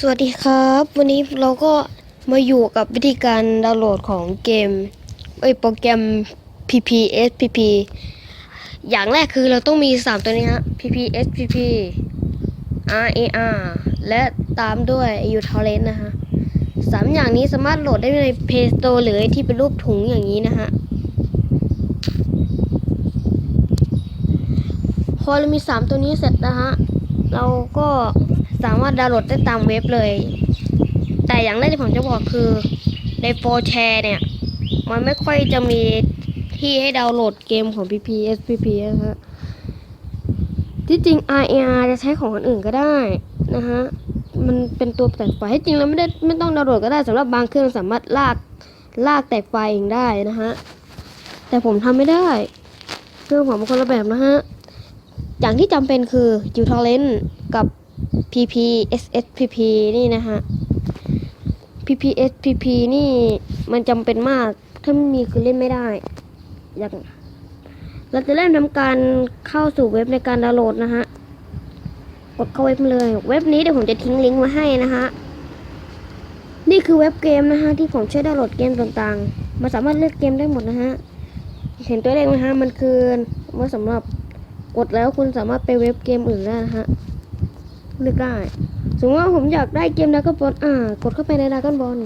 สวัสดีครับ วันนี้เราก็มาอยู่กับวิธีการดาวน์โหลดของเกมเอ้ยโปรแกรม PPSPP อย่างแรกคือเราต้องมี 3 ตัวนี้ฮะ PPSPP RAR และตามด้วย uTorrent นะฮะสามอย่างนี้สามารถโหลดได้ใน Play Store หรือที่เป็นรูปถุงอย่างนี้นะฮะพอเรามี 3 ตัวนี้เสร็จนะฮะ เราก็ สามารถดาวน์โหลดได้ตามเว็บเลย แต่อย่างแรกที่ผมจะบอกคือในโฟร์แชร์เนี่ย มันไม่ค่อยจะมีที่ให้ดาวน์โหลดเกมของ PPSPP นะฮะที่จริง RAR จะใช้ของคนอื่นก็ได้นะฮะ มันเป็นตัวแตกไฟล์ที่จริงแล้วไม่ได้ไม่ต้องดาวน์โหลดก็ได้สำหรับบางเครื่องสามารถลากลากแตกไฟเองได้นะฮะ แต่ผมทำไม่ได้ เครื่องผมเป็นคนละแบบนะฮะ อย่างที่จำเป็นคือ uTorrent กับ PPSSPP นี่นะฮะ PPSPP นี่มันจำเป็นมาก ถ้าไม่มีคือเล่นไม่ได้ อย่าง เราจะเริ่มทำการเข้าสู่เว็บในการดาวน์โหลดนะฮะ กดเข้าเว็บเลย เว็บนี้เดี๋ยวผมจะทิ้งลิงก์มาให้นะฮะ นี่คือเว็บเกมนะฮะ ที่ผมใช้ดาวน์โหลดเกมต่างๆมาสามารถเลือกเกมได้หมดนะฮะ เห็นตัวเลขไหมฮะ มันคือว่าสำหรับกดแล้วคุณสามารถไปเว็บเกมอื่นได้นะฮะ เลือกได้ สมมติว่าผมอยากได้เกมดราก้อนบอลอ่า กดเข้าไปในดราก้อนบอล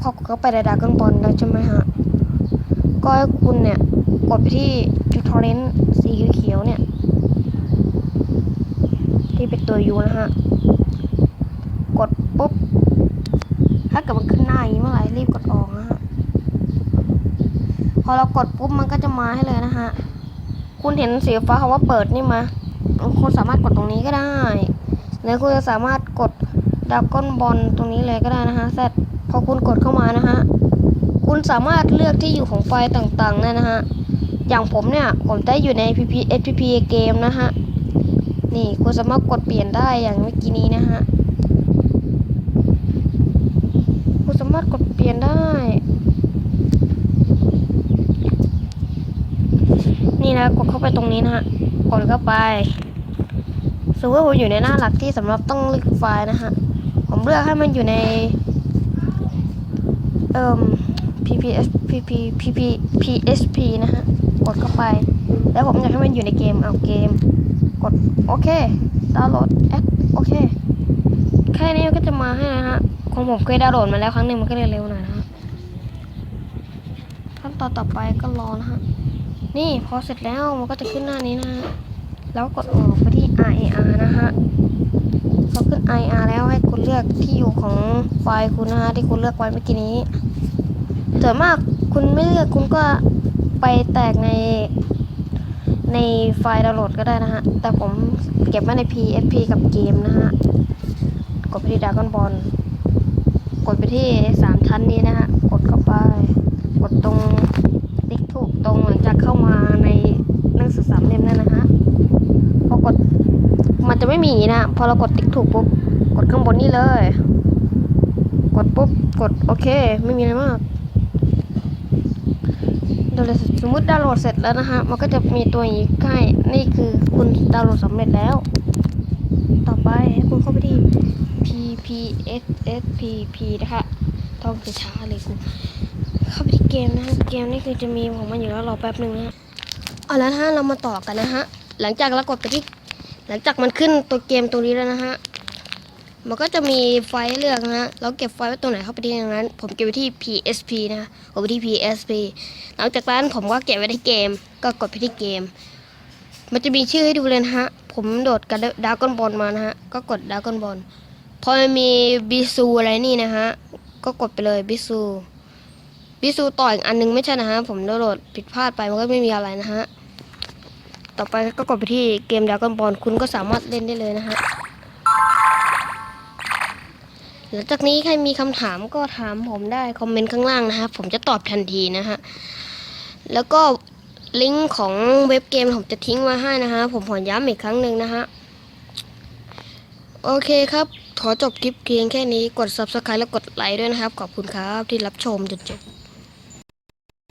พอกดเข้าไปในดราก้อนบอลแล้วใช่ไหมฮะ ก็ให้คุณเนี่ย กดไปที่จูทอเรนสีเขียวเนี่ย ที่เป็นตัวยูนะฮะ กดปุ๊บ ถ้าเกิดมันขึ้นหน้าอย่างนี้เมื่อไหร่รีบกดออกนะฮะพอเรากดปุ๊บมันก็จะมาให้เลยนะฮะ คุณเห็นสีฟ้าคำว่าเปิดนี่มาคุณสามารถกดตรงนี้ก็ได้หรือคุณจะสามารถกดดับก้นบอลตรงนี้เลยก็ได้นะฮะเสร็จพอคุณกดเข้ามานะฮะคุณสามารถเลือกที่อยู่ของไฟล์ต่างๆได้นะฮะอย่างผมเนี่ยผมได้อยู่ใน PPSPP เกมนะฮะนี่คุณสามารถกดเปลี่ยนได้อย่างเมื่อกี้นี้นะฮะคุณสามารถกดเปลี่ยนได้ นี่นะ กดเข้าไปตรงนี้นะฮะ กดเข้าไปสมมติว่าผมอยู่ในหน้าหลักที่สำหรับต้องเลือกไฟล์นะฮะ ผมเลือกให้มันอยู่ใน เอ่ม PPS PP PP PSP นะฮะ กดเข้าไป แล้วผมอยากให้มันอยู่ในเกม เอาเกม กดโอเค ดาวน์โหลดแอปโอเค แค่นี้ก็จะมาให้นะฮะ ของผมเคยดาวน์โหลดมาแล้วครั้งหนึ่งมันก็เลยเร็วหน่อยนะฮะ ขั้นตอนต่อไปก็รอนะฮะ นี่พอเสร็จแล้วมันก็จะขึ้นหน้านี้นะฮะแล้วกดออกไปที่ RAR นะฮะพอขึ้น IR แล้วให้คุณเลือกที่อยู่ของไฟล์คุณนะฮะที่คุณเลือกไว้เมื่อกี้นี้ส่วนมากคุณไม่เลือกคุณก็ไปแตกในในไฟล์ดาวน์โหลดก็ได้นะฮะ แต่ผมเก็บไว้ใน PSP กับเกมนะฮะ กดไปที่ดากอนบอลกดไปที่สามชั้นนี้นะฮะ กดเข้าไป กดตรงติ๊กถูกตรงหลังจากเข้ามาในหนังสือสามเล่มนั่นนะฮะ พอกด มันจะไม่มีนะ พอเรากดติ๊กถูกปุ๊บ กดข้างบนนี่เลย กดปุ๊บ กดโอเค ไม่มีอะไรมากดาวน์โหลดสมมติดาวน์โหลดเสร็จแล้วนะฮะ มันก็จะมีตัวอย่างนี้ใกล้นี่คือคุณดาวน์โหลดสำเร็จแล้ว ต่อไปให้คุณเข้าไปที่ PPSSPP นะคะต้องจะช้าเลยกูเข้าไปที่เกมนะฮะ เกมนี่คือจะมีของมันอยู่แล้วรอแป๊บหนึ่งนะฮะ เอาแล้วนะฮะเรามาต่อกันนะฮะ หลังจากเรากดไปที่ หลังจากมันขึ้นตัวเกมตรงนี้แล้วนะฮะ มันก็จะมีไฟเลือกนะฮะ เราเก็บไฟไว้ตรงไหนเข้าไปที่ตรงนั้น ผมเก็บไว้ที่ PSP นะฮะกดไปที่ PSP หลังจากนั้นผมก็เก็บไว้ที่เกม ก็กดไปที่เกม มันจะมีชื่อให้ดูเลยนะฮะ ผมโดดกับดากอนบอลมานะฮะ ก็กดดากอนบอล พอมีบิซูอะไรนี่นะฮะ ก็กดไปเลยบิซูบิซูต่ออีกอันนึงไม่ใช่นะฮะ ผมโหลดผิดพลาดไปมันก็ไม่มีอะไรนะฮะ ต่อไปก็กดไปที่เกมดากอนบอลคุณก็สามารถเล่นได้เลยนะฮะหลังจากนี้ใครมีคำถามก็ถามผมได้คอมเมนต์ข้างล่างนะครับผมจะตอบทันทีนะฮะแล้วก็ลิงก์ของเว็บเกมผมจะทิ้งไว้ให้นะฮะผมขอย้ำอีกครั้งหนึ่งนะฮะโอเคครับ ขอจบคลิปเพียงแค่นี้กด subscribe และกดไลค์ด้วยนะครับ ขอบคุณครับที่รับชมจนจบ